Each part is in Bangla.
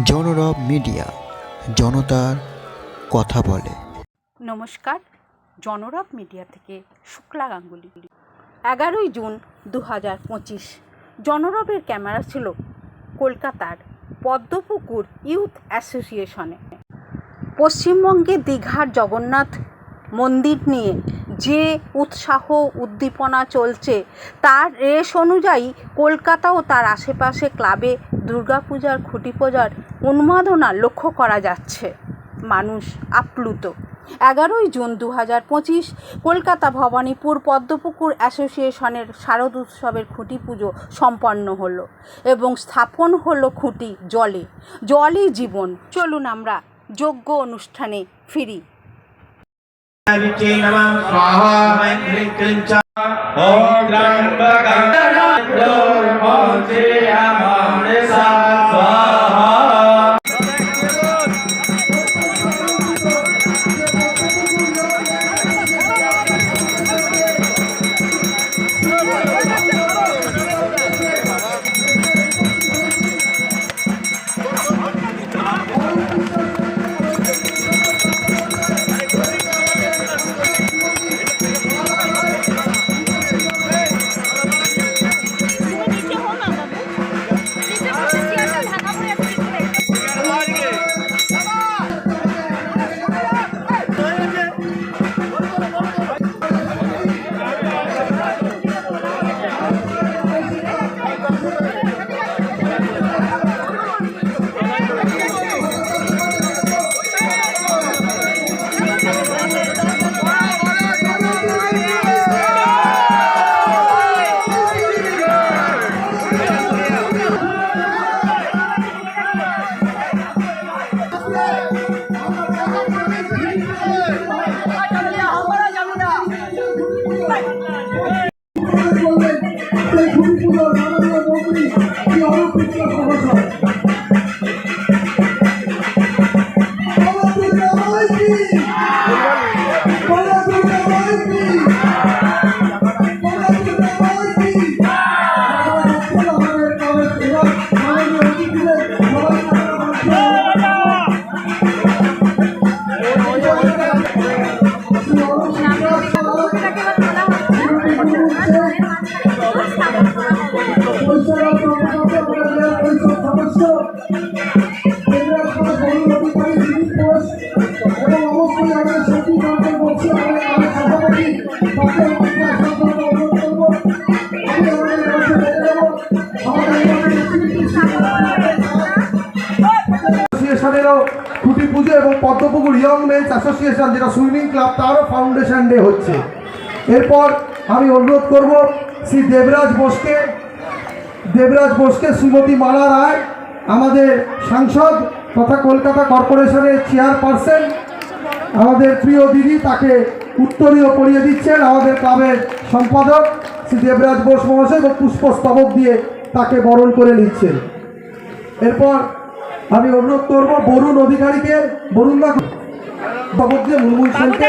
জনরব মিডিয়া, জনতার কথা বলে। নমস্কার, জনরব মিডিয়া থেকে শুক্লা গাঙ্গুলি। এগারোই জুন দু হাজার পঁচিশ, জনরবের ক্যামেরা ছিল কলকাতার পদ্মপুকুর ইউথ অ্যাসোসিয়েশনে। পশ্চিমবঙ্গে দীঘার জগন্নাথ মন্দির নিয়ে যে উৎসাহ উদ্দীপনা চলছে, তার রেশ অনুযায়ী কলকাতা ও তার আশেপাশে ক্লাবে দুর্গাপূজার খুঁটি পূজার উন্মাদনা লক্ষ্য করা যাচ্ছে। মানুষ আপ্লুত। এগারোই জুন দু হাজার পঁচিশ কলকাতা ভবানীপুর পদ্মপুকুর অ্যাসোসিয়েশনের শারদ উৎসবের খুঁটি পুজো সম্পন্ন হল এবং স্থাপন হলো খুঁটি জলে। জলই জীবন। চলুন আমরা যোগ্য অনুষ্ঠানে ফিরি। さい অ্যাসোসিয়েশনেরও খুঁটি পুজো এবং পদ্মপুকুর ইয়ং মেন্স অ্যাসোসিয়েশন যেটা সুইমিং ক্লাব তারও ফাউন্ডেশন ডে হচ্ছে। এরপর আমি অনুরোধ করব শ্রী দেবরাজ বোসকে দেবরাজ বোসকে শ্রীমতী মালা রায় আমাদের সাংসদ তথা কলকাতা কর্পোরেশনের চেয়ারপারসন আমাদের প্রিয় দিদি তাকে উত্তরীয় পড়িয়ে দিচ্ছেন আমাদের ক্লাবের সম্পাদক শ্রী দেবরাজ বোস মহাশয় এবং পুষ্পস্তবক দিয়ে তাকে বরণ করে নিচ্ছেন। এরপর আমি অনুরোধ করব বরুণ অধিকারীকে বরুণ দিয়ে মুলমুল সেনকে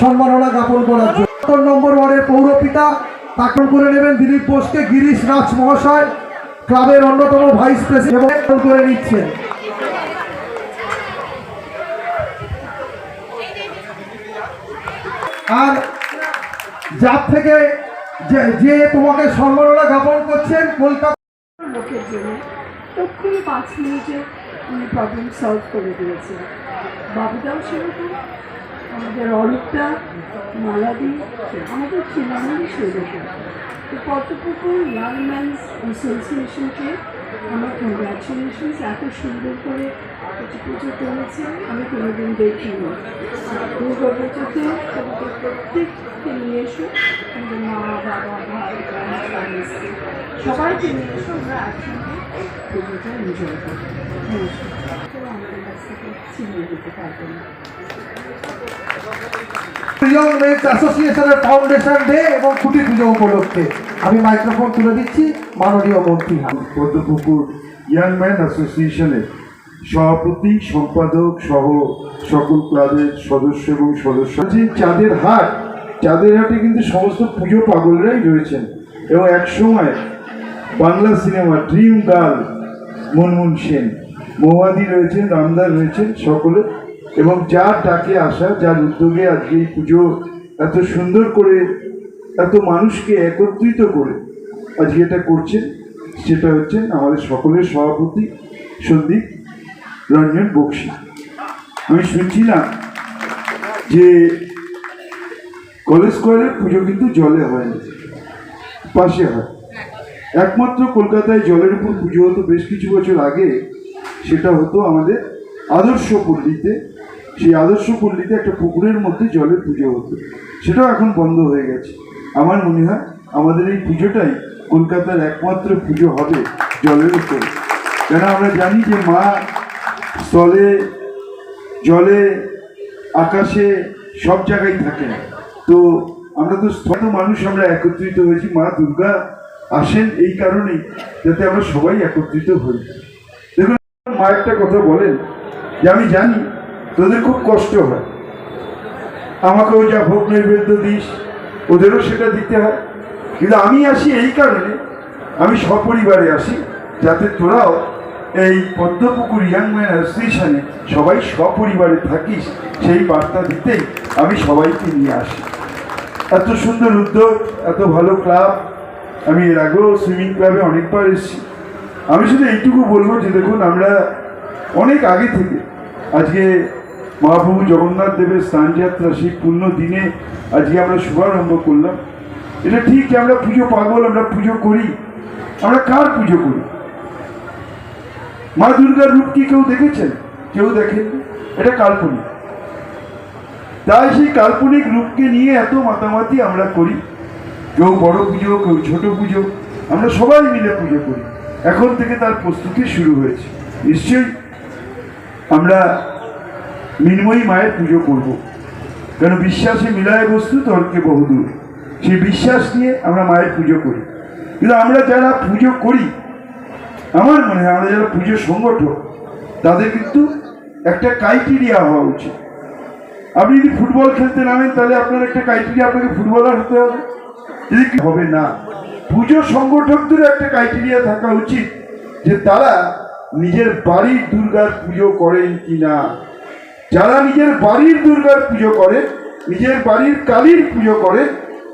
সম্মাননা জ্ঞাপন করার জন্য। নম্বর ওয়ার্ডের পৌরপিতা তাকন করে নেবেন দিলীপ বোসকে গিরিশ রাজ মহাশয়। ক্লাবের অন্যতম ভাইস প্রেসিডেন্ট করে নিচ্ছেন। আর যার থেকে যে তোমাকে সম্মাননা জ্ঞাপন করছেন কলকাতা লোকের জন্য তক্ষুনি পাঁচ মিনিটে উনি প্রবলেম সলভ করে দিয়েছে বাবুদাও সেরকম, আমাদের অরূপটা মালাদি, আমাদের তৃণমূলই সেরকম পদ্মপুকুর ইয়াং ম্যানস অ্যাসোসিয়েশনকে আমার কংগ্রাচুলেশনস এত সুন্দর করে কিছু পুজো করেছে, আমি কোনোদিন দেখিনি। দুর্গা পুজোতে তোমাদের প্রত্যেককে নিয়ে এসো আমাদের মা, বাবা, ভাই সবাইকে নিয়ে এসো, আমরা একসঙ্গে পুজোটা এনজয় করি নমস্কার সভাপতি, সম্পাদক সহ সকল ক্লাবের সদস্য এবং সদস্য। চাঁদের হাট, চাঁদের হাটে কিন্তু সমস্ত পুজো পাগলরাই রয়েছেন এবং এক সময় Bangla cinema dream girl Moonmoon Sen. মৌয়াদি রয়েছেন রামদার রয়েছেন সকলে, এবং যার ডাকে আসা, যার উদ্যোগে আজকে এই পুজো এত সুন্দর করে, এত মানুষকে একত্রিত করে আজকে এটা করছেন, সেটা হচ্ছেন আমাদের সকলের সভাপতি সন্দীপ রঞ্জন বক্সি। আমি শুনছিলাম যে কলেজ স্কোয়ারের পুজো কিন্তু জলে হয় না, পাশে হয়। একমাত্র কলকাতায় জলের উপর পুজো হতো বেশ কিছু বছর আগে। সেটা হতো আমাদের আদর্শ পল্লীতে। সেই আদর্শ পল্লীতে একটা পুকুরের মধ্যে জলের পুজো হতো। সেটাও এখন বন্ধ হয়ে গেছে। আমার মনে হয় আমাদের এই পুজোটাই কলকাতার একমাত্র পুজো হবে জলের উপর। কেন আমরা জানি যে মা স্থলে, জলে, আকাশে সব জায়গায় থাকেন তো আমরা তো স্থল মানুষ, আমরা একত্রিত হয়েছি। মা দুর্গা আসেন এই কারণেই যাতে আমরা সবাই একত্রিত হই। মা একটা কথা বলেন, যে আমি জানি তোদের খুব কষ্ট হয়। আমাকেও যা ভোগ নৈবেদ্য দিস, ওদেরও সেটা দিতে হয়। কিন্তু আমি আসি এই কারণে, আমি সপরিবারে আসি, যাতে তোরাও এই পদ্মপুকুর ইয়াং ম্যান অ্যাসোসিয়েশনে সবাই সপরিবারে থাকিস, সেই বার্তা দিতেই আমি সবাইকে নিয়ে আসি। এত সুন্দর উদ্যোগ, এত ভালো ক্লাব, আমি এর আগেও সুইমিং ক্লাবে অনেকবার এসেছি। আমি শুধু এইটুকু বলব যে দেখুন, আমরা অনেক আগে থেকে আজকে মহাপ্রভু জগন্নাথ দেবের স্নানযাত্রা সেই পূর্ণ দিনে আজকে আমরা শুভারম্ভ করলাম। এটা ঠিক যে আমরা পুজো পাগল, আমরা পুজো করি। আমরা কার পুজো করি? মা দুর্গার রূপ কি কেউ দেখেছেন? কেউ দেখেন? এটা কাল্পনিক। তাই সেই কাল্পনিক রূপকে নিয়ে এত মাতামাতি আমরা করি। কেউ বড় পুজো, কেউ ছোট পুজো, আমরা সবাই মিলে পুজো করি। এখন থেকে তার প্রস্তুতি শুরু হয়েছে। নিশ্চয়ই আমরা মিনময়ী মায়ের পুজো করব। কেন বিশ্বাসে মিলায় বস্তু তর্কে বহুদূর। সেই বিশ্বাস নিয়ে আমরা মায়ের পুজো করি। কিন্তু আমরা যারা পুজো করি, আমার মনে হয় আমরা যারা পুজো সংগঠক, তাদের কিন্তু একটা ক্রাইটেরিয়া হওয়া উচিত। আপনি যদি ফুটবল খেলতে নামেন, তাহলে আপনার একটা ক্রাইটেরিয়া আপনাকে ফুটবলার হতে হবে। যদি হবে না পুজো সংগঠকদের একটা ক্রাইটেরিয়া থাকা উচিত যে তারা নিজের বাড়ির দুর্গার পুজো করেন কি না যারা নিজের বাড়ির দুর্গার পুজো করে, নিজের বাড়ির কালীর পুজো করে,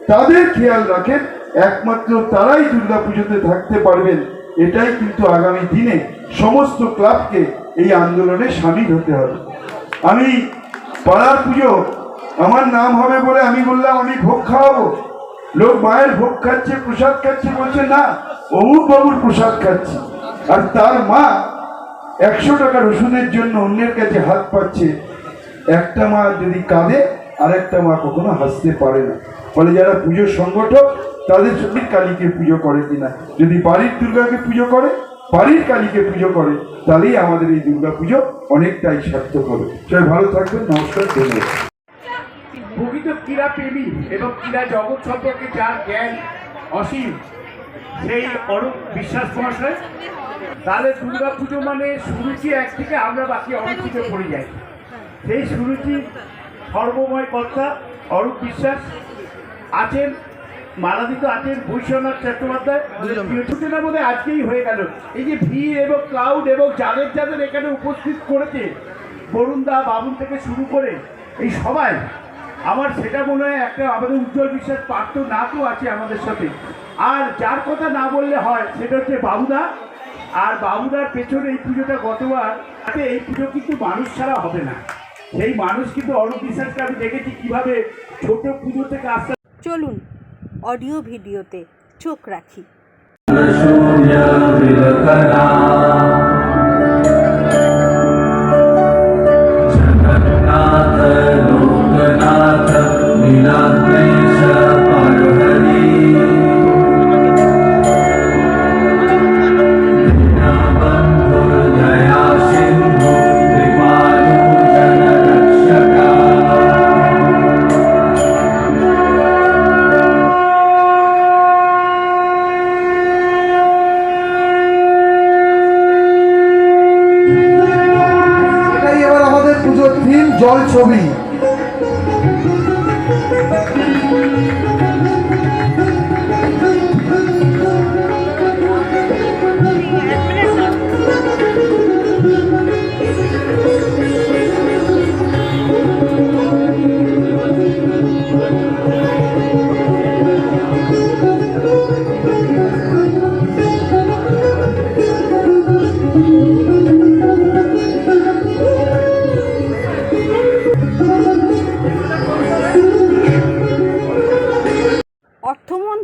তাদের খেয়াল রাখেন, একমাত্র তারাই দুর্গা পুজোতে থাকতে পারবেন। এটাই কিন্তু আগামী দিনে সমস্ত ক্লাবকে এই আন্দোলনে সামিল হতে হবে। আমি পাড়ার পুজো, আমার নাম হবে বলে আমি বললাম, আমি ভোগ খাওয়াবো। লোক মায়ের ভোগ খাচ্ছে, প্রসাদ খাচ্ছে, বলছে, না অমুক বাবুর প্রসাদ খাচ্ছে। আর তার মা একশো টাকার ওষুধের জন্য অন্যের কাছে হাত পাচ্ছে। একটা মা যদি কাঁদে আর একটা মা কখনো হাসতে পারে না। ফলে যারা পুজো সংগঠক, তাদের সঙ্গে কালীকে পুজো করে কিনা। যদি বাড়ির দুর্গাকে পুজো করে, বাড়ির কালীকে পুজো করে, তাহলেই আমাদের এই দুর্গা পুজো অনেকটাই সার্থক হবে। সবাই ভালো থাকবেন, নমস্কার, ধন্যবাদ। প্রকৃত ক্রীড়া প্রেমী এবং ক্রীড়া জগৎ সম্পর্কে যার জ্ঞান অসীম সেই অরূপ বিশ্বাস মহাশয়। তাহলে দুর্গা পুজো মানে সুরুচি একদিকে আমরা বাকি অরুচিতে পড়ে যাই। সেই সুরুচি সর্বময় কর্তা অরূপ বিশ্বাস আছেন মালাদিত আছেন বৈশ্বনাথ চট্টোপাধ্যায়। সূচনা বোধ আজকেই হয়ে গেল। এই যে ভিড় এবং ক্লাউড এবং যাদের যাদের এখানে উপস্থিত করেছে বরুণদা বাবুন থেকে শুরু করে এই সবাই আমার সেটা মনে হয় একটা আমাদের উজ্জ্বল বিশ্বাস পার্থ নাথও আছে আমাদের সাথে। আর যার কথা না বললে হয় সেটা হচ্ছে বাবুদা। আর বাবুদার পেছনে এই পুজোটা গতবার তাতে এই পুজো কিন্তু মানুষ ছাড়া হবে না। সেই মানুষ কিন্তু অরূপ বিশ্বাসকে আমি দেখেছি কীভাবে ছোট পুজো থেকে আস্তে চলুন অডিও ভিডিওতে চোখ রাখি।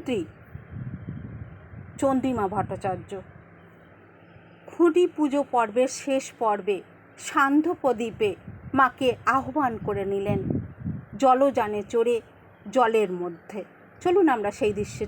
মন্ত্রী চন্দ্রিমা ভট্টাচার্য। খুঁটি পুজো পর্বের শেষ পর্বে সান্ধ্য প্রদীপে মাকে আহ্বান করে নিলেন জলযানে চড়ে জলের মধ্যে। চলুন আমরা সেই দৃশ্যে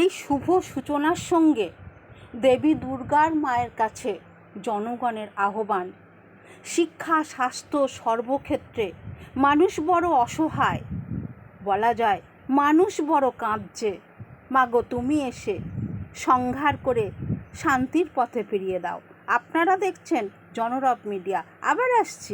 এই শুভ সূচনার সঙ্গে দেবী দুর্গার মায়ের কাছে জনগণের আহ্বান। শিক্ষা, স্বাস্থ্য সর্বক্ষেত্রে মানুষ বড় অসহায়। বলা যায়, মানুষ বড় কাঁদছে। মাগো, তুমি এসে সংহার করে শান্তির পথে ফিরিয়ে দাও। আপনারা দেখছেন জনরব মিডিয়া। আবার আসছি।